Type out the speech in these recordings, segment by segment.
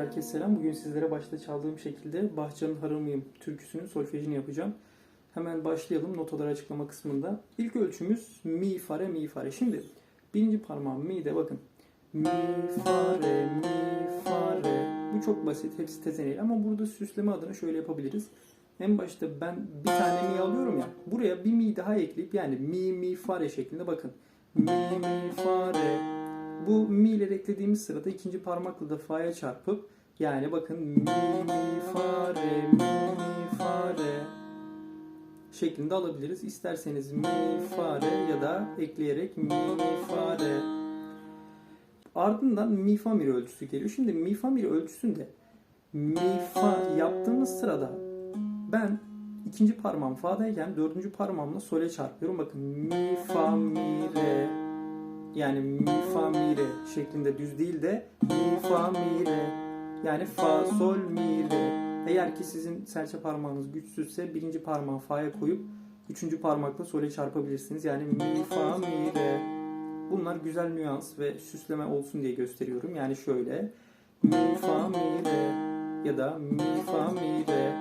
herkese selam. Bugün sizlere başta çaldığım şekilde Bahçanın Harımıyım türküsünün solfejini yapacağım. Hemen başlayalım notaları açıklama kısmında. İlk ölçümüz mi fare mi fare. Şimdi birinci parmağım mi'de bakın. Mi fare mi fare. Bu çok basit. Hepsi tezeneyli ama burada süsleme adına şöyle yapabiliriz. En başta ben bir tane mi alıyorum ya. Buraya bir mi daha ekleyip yani mi mi fare şeklinde bakın. Mi mi fare. Bu mi ile eklediğimiz sırada ikinci parmakla da fa'ya çarpıp yani bakın mi mi fa re mi mi fa re şeklinde alabiliriz. İsterseniz mi fa re ya da ekleyerek mi mi fa re. Ardından mi fa mi ölçüsü geliyor. Şimdi mi fa mi ölçüsünde mi fa yaptığımız sırada ben ikinci parmağım fa'dayken dördüncü parmağımla sole çarpıyorum. Bakın mi fa mi re yani mi fa mi re şeklinde düz değil de mi fa mi re yani fa sol mi re. Eğer ki sizin serçe parmağınız güçsüzse birinci parmağı fa'ya koyup üçüncü parmakla sole çarpabilirsiniz. Yani mi fa mi re. Bunlar güzel nüans ve süsleme olsun diye gösteriyorum. Yani şöyle mi fa mi re ya da mi fa mi re.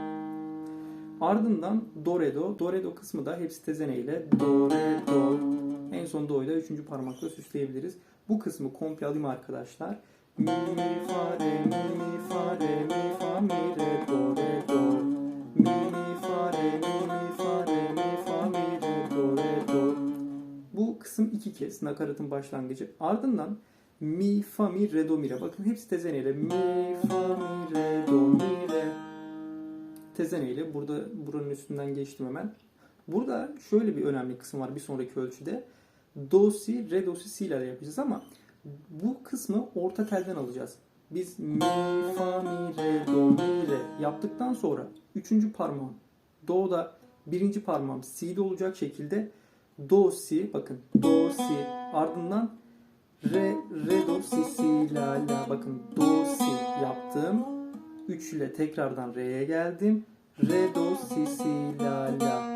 Ardından do re do. Do re do kısmı da hepsi tezene ile do re do. En son do'yu da üçüncü parmakla süsleyebiliriz. Bu kısmı komple alayım arkadaşlar. Mi fa re mi fa re mi fa mi re do re do. Mi mi fa re mi mi fa re mi fa mi re do re do. Bu kısım iki kez nakaratın başlangıcı. Ardından mi fa mi re do mi re. Bakın hepsi tezeneyle. Mi fa mi re do mi re. Tezeneyle burada buranın üstünden geçtim hemen. Burada şöyle bir önemli kısım var bir sonraki ölçüde. Do, si, re, do, si, si ile yapacağız ama bu kısmı orta telden alacağız. Biz mi, fa, mi, re, do, mi, re yaptıktan sonra üçüncü parmağım do'da birinci parmağım si'de olacak şekilde do, si bakın do, si ardından re, re, do, si, si, la, la bakın do, si yaptım. 3 ile tekrardan re'ye geldim. Re, do, si, si, la, la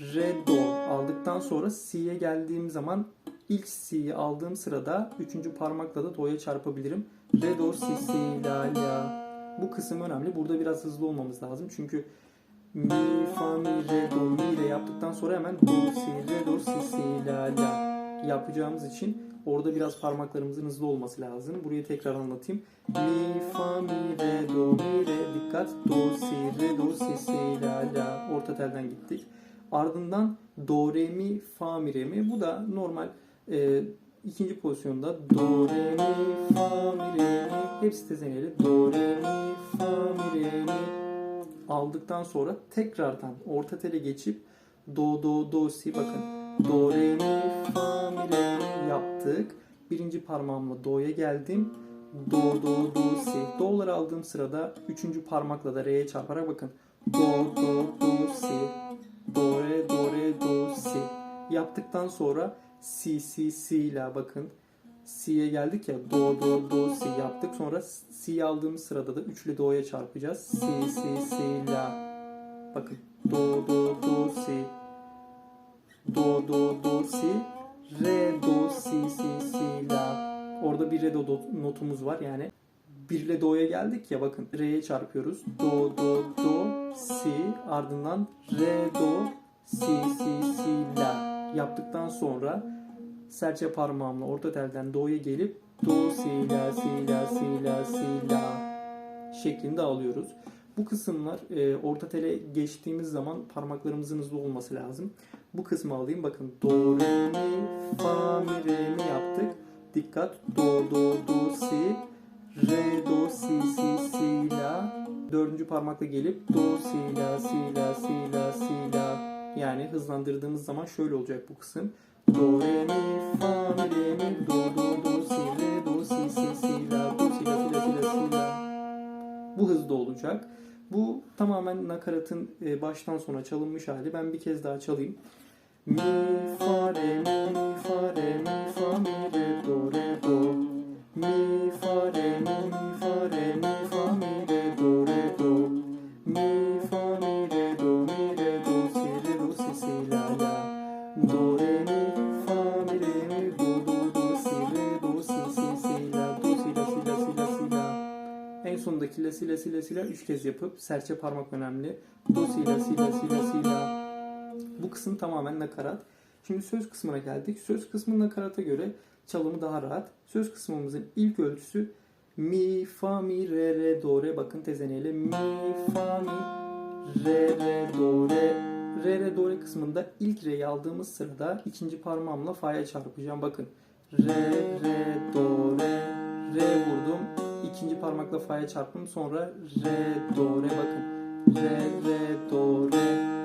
re do aldıktan sonra si'ye geldiğim zaman ilk si'yi aldığım sırada üçüncü parmakla da do'ya çarpabilirim. Re do si si la la. Bu kısım önemli. Burada biraz hızlı olmamız lazım. Çünkü mi fa mi re do mi re yaptıktan sonra hemen do si re do si si la la yapacağımız için orada biraz parmaklarımızın hızlı olması lazım. Burayı tekrar anlatayım. Mi fa mi re do mi re dikkat do si re do si si la la orta telden gittik. Ardından do re mi fa mi re mi. Bu da normal e, ikinci pozisyonda do re mi fa mi re mi. Hepsi tezeneli. Do re mi fa mi re mi. Aldıktan sonra tekrardan orta tele geçip do do do si bakın. Do re mi fa mi re mi yaptık. Birinci parmağımla do'ya geldim. Do do do si. Do'ları aldığım sırada üçüncü parmakla da re'ye çarparak bakın. Do do do si do re do re do si yaptıktan sonra si si si ile bakın. Si'ye geldik ya do do do si yaptık. Sonra si aldığımız sırada da 3 ile do'ya çarpacağız. Si si si la bakın do do do si do do do si re do si si si la orada bir re do, do notumuz var. Yani 1 ile do'ya geldik ya bakın re'ye çarpıyoruz. Do do do si ardından re do si si si la yaptıktan sonra serçe parmağımla orta telden do'ya gelip do si la si la si la si la şeklinde alıyoruz. Bu kısımlar e, orta tele geçtiğimiz zaman parmaklarımızın hızlı olması lazım. Bu kısmı alayım. Bakın do, re, mi, fa, mi, re, mi yaptık. Dikkat. Do, do, do, si, re, do, si, si, si, la. Dördüncü parmakla gelip do, si, la, si, la, si, la, si, la. Yani hızlandırdığımız zaman şöyle olacak bu kısım. Do, re, mi, fa, mi, re, mi, do, do, do, si, re, do, si, si, si, la, do, si, la, si, la, si, la, si, la. Bu hızda olacak. Bu tamamen nakaratın e, baştan sona çalınmış hali. Ben bir kez daha çalayım. Mi, fa, re, mi, fa, re, mi, fa, mi, ile si ile si ile üç kez yapıp serçe parmak önemli. Do si ile si ile si ile si ile. Bu kısım tamamen nakarat. Şimdi söz kısmına geldik. Söz kısmının nakarata göre çalımı daha rahat. Söz kısmımızın ilk ölçüsü mi, fa, mi, re, re, do, re. Bakın tezeneyle mi, fa, mi, re, re, do, re. Re, re, do, re kısmında ilk re'yi aldığımız sırada ikinci parmağımla fa'ya çarpacağım. Bakın re, re, do, re, re vurdum. İkinci parmakla fa'ya çarptım. Sonra re, do, re. Bakın re, re, do, re.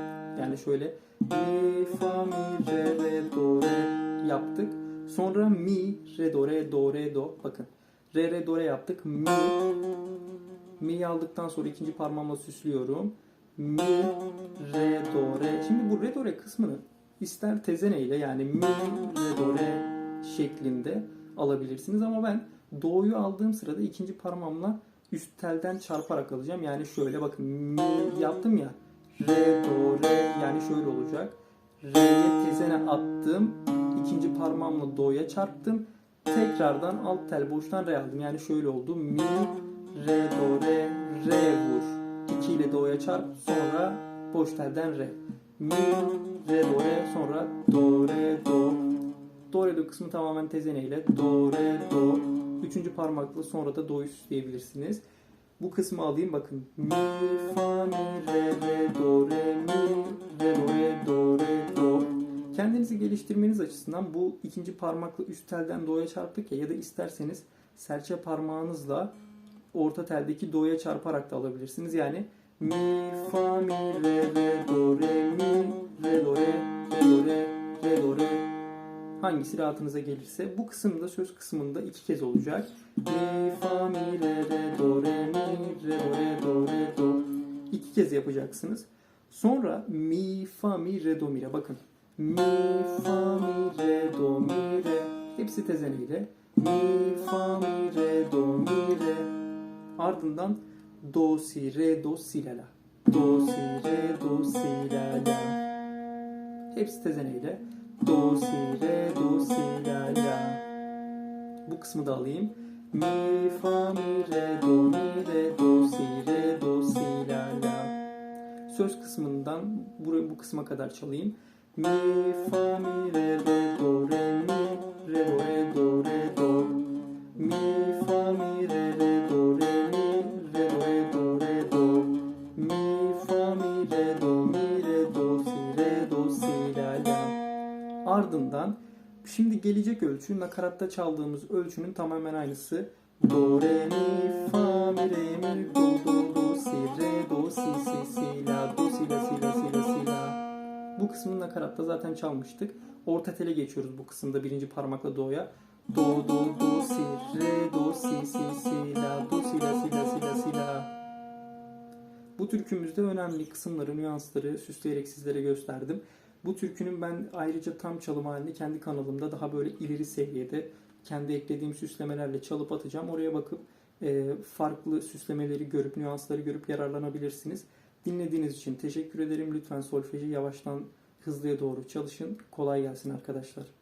Yani şöyle mi, fa, mi, re, re, do, re yaptık. Sonra mi, re, do, re, do, re, do. Bakın re, re, do, re yaptık. Mi, mi'yi aldıktan sonra ikinci parmağımla süslüyorum. Mi, re, do, re. Şimdi bu re, do, re kısmını ister tezene ile yani mi, re, do, re şeklinde alabilirsiniz. Ama ben do'yu aldığım sırada ikinci parmağımla üst telden çarparak alacağım. Yani şöyle bakın mi yaptım ya. Re, do, re yani şöyle olacak. Re'ye tezene attım. ikinci parmağımla do'ya çarptım. Tekrardan alt tel boştan re aldım. Yani şöyle oldu. Mi, re, do, re, re vur. 2 ile do'ya çarp. Sonra boş telden re. Mi, re, do, re. Sonra do, re, do. Do, re, do kısmı tamamen tezene ile. Do, re, do. Üçüncü parmakla sonra da do'yu süsleyebilirsiniz. Bu kısmı alayım bakın. Mi, fa, mi, re, re, do, re, mi, re, do, re, do, re, do. Kendinizi geliştirmeniz açısından bu ikinci parmakla üst telden do'ya çarptık ya ya da isterseniz serçe parmağınızla orta teldeki do'ya çarparak da alabilirsiniz. Yani mi, fa, mi, re, re, do, re, mi, re, do, re, re, do, re, re, do, re. Hangisi rahatınıza gelirse bu kısımda söz kısmında iki kez olacak. Mi, fa, mi, re, re, do, re, mi, re, re, do, re, do. İki kez yapacaksınız. Sonra mi, fa, mi, re, do, mi, re. Bakın. Mi, fa, mi, re, do, mi, re. Hepsi tezeneyle. Mi, fa, mi, re, do, mi, re. Ardından do, si, re, do, si, la, la. Do, si, re, do, si, la, la. Hepsi tezeneyle. Do, si, re, do, si, la, la. Bu kısmı da alayım. Mi, fa, mi, re, do, mi, re, do, si, re, do, si, la, la. Söz kısmından buraya bu kısma kadar çalayım. Mi, fa, mi, re, do, re, mi, re, do, re, do, re, do. Mi, Ardından şimdi gelecek ölçü nakaratta çaldığımız ölçünün tamamen aynısı. Do, re, mi, fa, mi, re, mi, do, do, do, si, re, do, si, si, si, la, do, si, la, si, la, si, la, si, la. Bu kısmını nakaratta zaten çalmıştık. Orta tele geçiyoruz bu kısımda birinci parmakla do'ya. Do, do, do, si, re, do, si, si, si, la, do, si, la, si, la, si, la, si, la. Bu türkümüzde önemli kısımları, nüansları süsleyerek sizlere gösterdim. Bu türkünün ben ayrıca tam çalım halini kendi kanalımda daha böyle ileri seviyede kendi eklediğim süslemelerle çalıp atacağım. Oraya bakıp e, farklı süslemeleri görüp, nüansları görüp yararlanabilirsiniz. Dinlediğiniz için teşekkür ederim. Lütfen solfeji yavaştan hızlıya doğru çalışın. Kolay gelsin arkadaşlar.